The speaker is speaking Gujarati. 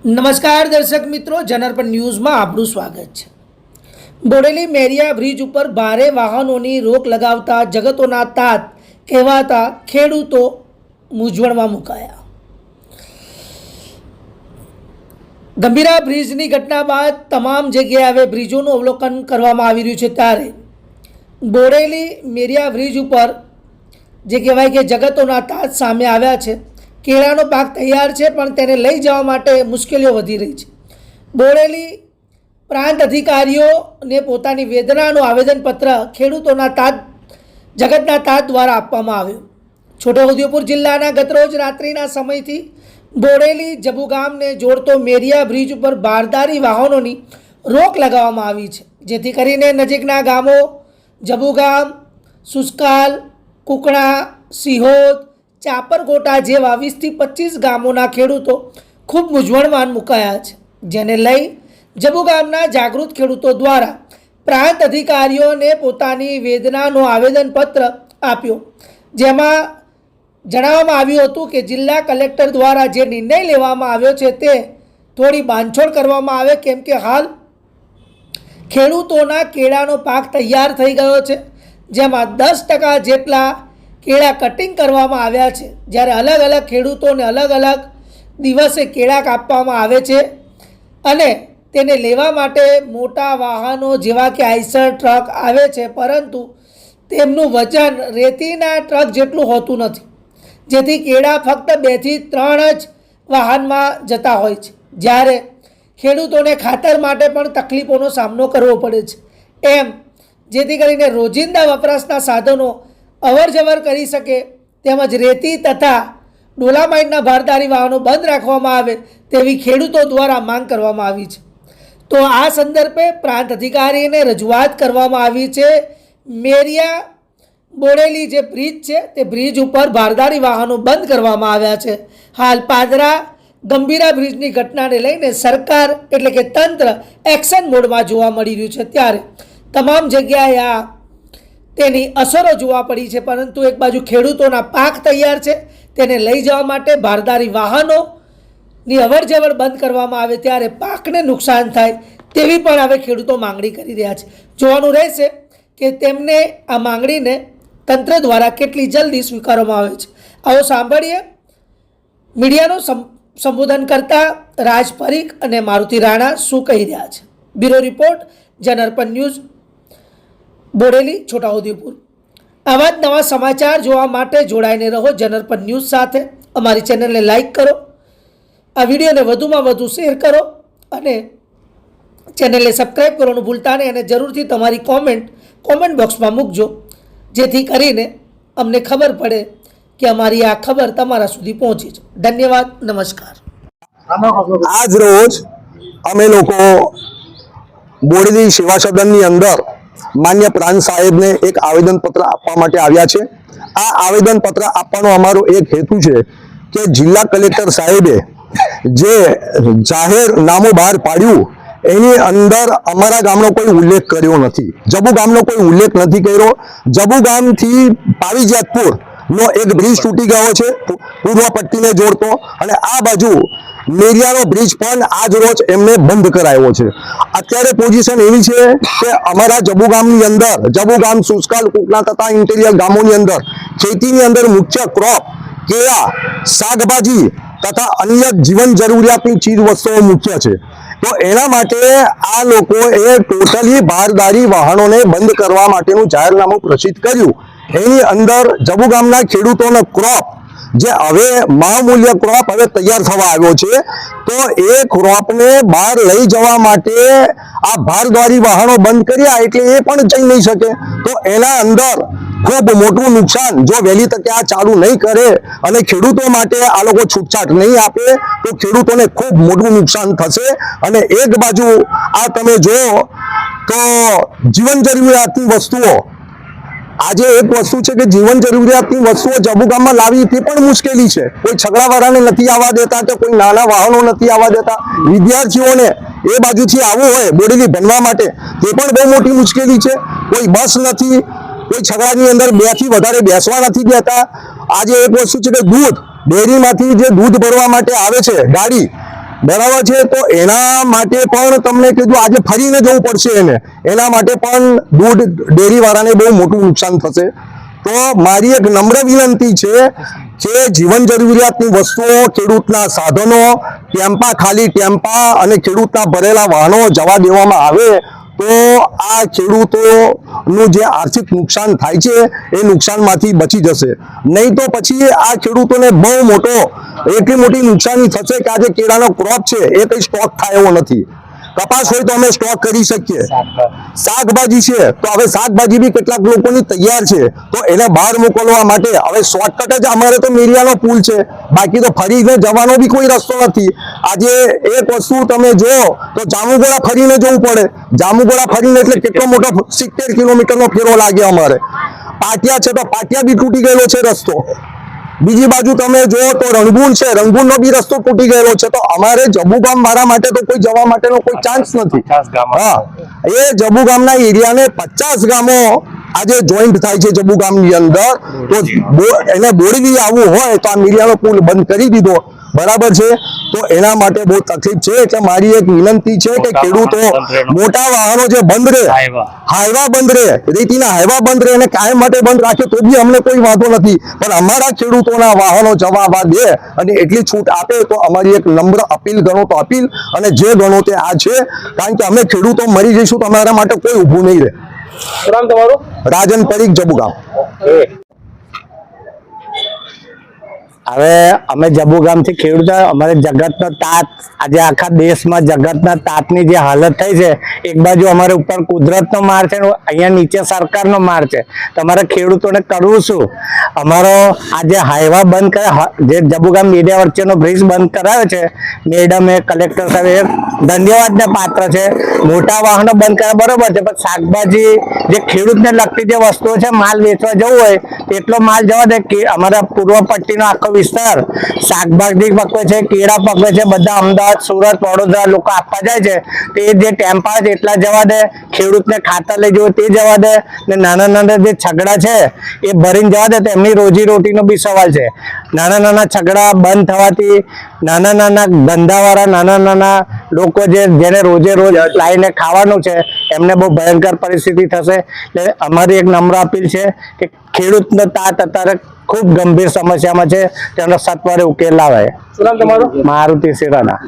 નમસ્કાર દર્શક મિત્રો જનરપન ન્યૂઝમાં આપનું સ્વાગત છે. બોડેલી મેરિયા બ્રિજ ઉપર ભારે વાહનોની રોક લગાવતા જગતોના તાત કહેવાતા ખેડૂતો મૂંઝવણમાં મુકાયા. ગંભીરા બ્રિજની ઘટના બાદ તમામ જગ્યાએ હવે બ્રિજોનું અવલોકન કરવામાં આવી રહ્યું છે ત્યારે બોડેલી મેરિયા બ્રિજ ઉપર જે કહેવાય કે જગતોના તાત સામે આવ્યા છે કેળાનો પાક તૈયાર છે, પણ તેને લઈ જવા માટે મુશ્કેલીઓ વધી રહી છે. બોરેલી પ્રાંત અધિકારીઓને પોતાની વેદનાનું આવેદનપત્ર ખેડૂતોના તાત, જગતના તાત દ્વારા આપવામાં આવ્યું. છોટાઉદેપુર જિલ્લાના ગતરોજ રાત્રિના સમયથી બોડેલી જબુગામને જોડતો મેરિયા બ્રિજ ઉપર બારદારી વાહનોની રોક લગાવવામાં આવી છે, જેથી કરીને નજીકના ગામો જબુગામ, સુસ્કાલ કુકણા સિહોદ ચાપરકોટા જેવા વીસથી પચીસ ગામોના ખેડૂતો ખૂબ મૂંઝવણમાં મુકાયા છે, જેને લઈ જબુ ગામના જાગૃત ખેડૂતો દ્વારા પ્રાંત અધિકારીઓને પોતાની વેદનાનો આવેદનપત્ર આપ્યો. જેમાં જણાવવામાં આવ્યું હતું કે જિલ્લા કલેક્ટર દ્વારા જે નિર્ણય લેવામાં આવ્યો છે તે થોડી બાંધછોડ કરવામાં આવે, કેમ કે હાલ ખેડૂતોના કેળાનો પાક તૈયાર થઈ ગયો છે, જેમાં દસ ટકા જેટલા કેળા કટિંગ કરવામાં આવ્યા છે. જ્યારે અલગ અલગ ખેડૂતોને અલગ અલગ દિવસે કેળા કાપવામાં આવે છે અને તેને લેવા માટે મોટા વાહનો જેવા કે આઈસર ટ્રક આવે છે. પરંતુ તેમનું વજન રેતીના ટ્રક જેટલું હોતું નથી. જેથી કેળા ફક્ત બેથી ત્રણ જ વાહનમાં જતા હોય છે. જ્યારે ખેડૂતોને ખાતર માટે પણ તકલીફોનો સામનો કરવો પડે છે. એમ જેથી કરીને રોજિંદા વપરાશના સાધનો અવર જવર કરી શકે, તેમજ રેતી તથા ડોલામાઇટના ભારદારી વાહનો બંધ રાખવામાં આવે તેવી ખેડૂતો દ્વારા માંગ કરવામાં આવી છે. તો આ સંદર્ભે પ્રાંત અધિકારીને રજૂઆત કરવામાં આવી છે. મેરિયા બોડેલી જે બ્રિજ છે, તે બ્રિજ ઉપર ભારદારી વાહનો બંધ કરવામાં આવ્યા છે. હાલ પાદરા ગંભીરા બ્રિજની ઘટનાને લઈને સરકાર એટલે કે તંત્ર એક્શન મોડમાં જોવા મળી રહ્યું છે. ત્યારે તમામ જગ્યાએ આ તેની અસરો જોવા પડી છે, પરંતુ એક બાજુ ખેડૂતોના પાક તૈયાર છે, તેને લઈ જવા માટે ભારદારી વાહનોની અવર જવર બંધ કરવામાં આવે ત્યારે પાકને નુકસાન થાય તેવી પણ હવે ખેડૂતો માંગણી કરી રહ્યા છે. જોવાનું રહેશે કે તેમને આ માંગણીને તંત્ર દ્વારા કેટલી જલ્દી સ્વીકારવામાં આવે છે. આવો સાંભળીએ મીડિયાનું સંબોધન કરતા રાજ પરીખ અને મારુતિ રાણા શું કહી રહ્યા છે. Bureau report Janarpan news Bodeli, Chhotaudepur. આવા જ નવા સમાચાર જોવા માટે જોડાઈને રહો જનરપન ન્યૂઝ સાથે. અમારી ચેનલને લાઇક કરો, આ વિડીયોને વધુમાં વધુ શેર કરો અને ચેનલને સબસ્ક્રાઈબ કરવાનું ભૂલતા નહીં અને જરૂરથી તમારી કોમેન્ટ કોમેન્ટ બોક્સમાં મૂકજો, જેથી કરીને અમને ખબર પડે કે અમારી આ ખબર તમારા સુધી પહોંચી છે. ધન્યવાદ, નમસ્કાર. આજ રોજ અમે લોકો બોડેલી સેવા સદનની અંદર માન્ય પ્રાંત સાહેબને એક આવેદનપત્ર આપવા માટે આવ્યા છે. આ આવેદનપત્ર આપવાનો અમારો એક હેતુ છે કે જિલ્લા કલેક્ટર સાહેબે જે જાહેર નામો બહાર પાડ્યું, એની અંદર અમારા ગામનો કોઈ ઉલ્લેખ કર્યો નથી. જબુ ગામનો કોઈ ઉલ્લેખ નથી કર્યો. જબુ ગામથી પાવીજાતપુર નો એક બ્રિજ તૂટી ગયો છે પૂર્વ પટ્ટીને જોડતો. અને આ બાજુ મેરિયાનો બ્રિજ પણ આજ રોજ એમને બંધ કરાયો છે. અત્યારે પોઝિશન એવી છે કે અમારા જબુ ગામની અંદર જબુ ગામ સુસ્કાલ કુકના તથા ઇન્ટિરિયર ગામોની અંદર ખેતીની અંદર મુખ્ય ક્રોપ કેળા શાકભાજી તથા અન્ય જીવન જરૂરિયાતની ચીજ વસ્તુઓ મુખ્ય છે. તો એના માટે આ લોકોએ ટોટલી ભારદારી વાહનોને બંધ કરવા માટેનું જાહેરનામું પ્રસિદ્ધ કર્યું. એની અંદર જબુ ગામના ખેડૂતોનો ક્રોપ જે હવે મહામૂલ્ય ક્રોપ હવે તૈયાર થવા આવ્યો છે, તો એ ક્રોપને બહાર લઈ જવા માટે આ ભારદ્વારી વાહનો બંધ કર્યા એટલે એ પણ જઈ નહીં શકે. તો એના અંદર ખૂબ મોટું નુકસાન, જો વહેલી તકે આ ચાલુ નહીં કરે અને ખેડૂતો માટે આ લોકો છૂટછાટ નહીં આપે, તો ખેડૂતોને ખૂબ મોટું નુકસાન થશે. અને એક બાજુ આ તમે જો તો જીવન જરૂરિયાતની વસ્તુઓ આજે એક વસ્તુ છે કે જીવન જરૂરિયાતની વસ્તુઓ જબુગામમાં લાવી તે પણ મુશ્કેલી છે. કોઈ છગડાવાળાને નથી આવવા દેતા કે કોઈ નાના વાહનો નથી આવવા દેતા. વિદ્યાર્થીઓને એ બાજુથી આવવું હોય, બોડેલી ભણવા માટે, તે પણ બહુ મોટી મુશ્કેલી છે. કોઈ બસ નથી, કોઈ છગડાની અંદર બેથી વધારે બેસવા નથી દેતા. આજે એક વસ્તુ છે કે દૂધ, ડેરીમાંથી જે દૂધ ભરવા માટે આવે છે, ગાડી બરાબર છે? તો એના માટે પણ તમને કીધું, આજે ફરીને જવું પડશે એને. એના માટે પણ દૂધ ડેરીવાળાને બહુ મોટું નુકસાન થશે. તો મારી એક નમ્ર વિનંતી છે કે જીવન જરૂરિયાતની વસ્તુઓ, ખેડૂતના સાધનો, ટેમ્પા ખાલી ટેમ્પા અને ખેડૂતના ભરેલા વાહનો જવા દેવામાં આવે. તો આ ખેડૂતોનું જે આર્થિક નુકસાન થાય છે, એ નુકસાનમાંથી બચી જશે. નહીં તો પછી આ ખેડૂતોને બહુ મોટો, એટલી મોટી નુકસાની થશે કે આજે કેળાનો ક્રોપ છે, એ કંઈ સ્ટોક થાય એવો નથી. કપાસ હોય તો અમે સ્ટોક કરી શકીએ. શાકભાજી છે તો હવે શાકભાજી બી કેટલાક લોકોની તૈયાર છે. તો એને બહાર મોકલવા માટે હવે શોર્ટકટ જ અમારે તો મીડિયાનો પુલ છે. બાકી તો ફરીને જવાનો બી કોઈ રસ્તો નથી. આજે એક વસ્તુ તમે જો તો જામુગોળા ફરીને જવું પડે. જામુગોળા ફરીને એટલે કેટલો મોટો સિત્તેર કિલોમીટરનો ફેરો લાગે અમારે. પાટિયા છે તો પાટિયા બી તૂટી ગયેલો છે રસ્તો. બીજી બાજુ તમે જો તો રંગૂન છે. રંગૂનનો બી રસ્તો તૂટી ગયેલો છે. તો અમારે જબુગામ મારા માટે તો કોઈ જવા માટેનો કોઈ ચાન્સ નથી. હા. એ જબુ ગામના એરિયાને પચાસ ગામો આજે જોઈન્ટ થાય છે જબુ ગામની અંદર. તો એને બોરવી આવવું હોય તો આ મીડિયાનો પુલ બંધ કરી દીધો. બરાબર છે? તો એના માટે બહુ તકલીફ છે એટલે મારી એક વિનંતી છે કે ખેડૂતો મોટા વાહનો જે બંધ રહે હાઈવા. બંધ રહે રેતીના હાઈવા બંધ રહે અને કાયમ માટે બંધ રાખે તો બી અમને કોઈ વાંધો નથી. પણ અમારા ખેડૂતોના વાહનો જવા દે અને એટલી છૂટ આપે તો અમારી એક નમ્ર અપીલ ગણો તો અપીલ અને જે ગણો તે આ છે કારણ કે અમે ખેડૂતો મરી જઈશું તો અમારા માટે કોઈ ઊભું નહીં રહે. તમારું? રાજન પરીખ જબુગામ. હવે અમે જબુ ગામથી ખેડૂત અમારે જગતનો તાત, આજે આખા દેશમાં જગતના તાતની જે હાલત થઈ છે, એક બાજુ અમારે ઉપર કુદરતનો માર છે અહીંયા નીચે સરકારનો માર છે. તમારે ખેડૂતોને કરવું શું અમારો આજે હાઈવા બંધ કરે, હ- જે જબુગામ મીડિયા વચ્ચેનો બ્રિજ બંધ કરાયો છે, મેડમે કલેક્ટર સાહેબ ધન્યવાદને પાત્ર છે. મોટા વાહનો બંધ કર્યા, બરોબર છે, પણ શાકભાજી જે ખેડૂતને લગતી જે વસ્તુઓ છે, માલ વેચવા જવું હોય, એટલો માલ જવા દે કે અમારા પૂર્વ પટ્ટીનો આખો વિસ્તાર. શાકભાજી પકવે છે, કેળા પકવે છે, બધા અમદાવાદ, સુરત, વડોદરા લોકો આપવા જાય છે. તે જે ટેમ્પા છે એટલા જવા દે, ખેડૂતને ખાતર લઈ જવું તે જવા દે, ને નાના નાના જે છગડા છે, એ ભરીને જવા દે તો એમની રોજી રોટીનો બી સવાલ છે. નાના નાના છગડા બંધ થવાથી નાના નાના ધંધાવાળા, નાના નાના લોકો જે, જેને રોજે રોજ લાવીને ખાવાનું છે, એમને બહુ ભયંકર પરિસ્થિતિ થશે. એટલે અમારી એક નમ્ર અપીલ છે કે ખેડૂતનો તાત અત્યારે ખૂબ ગંભીર સમસ્યામાં છે. તેનો સત્વરે ઉકેલ લાવે મારુતિ સિરાના.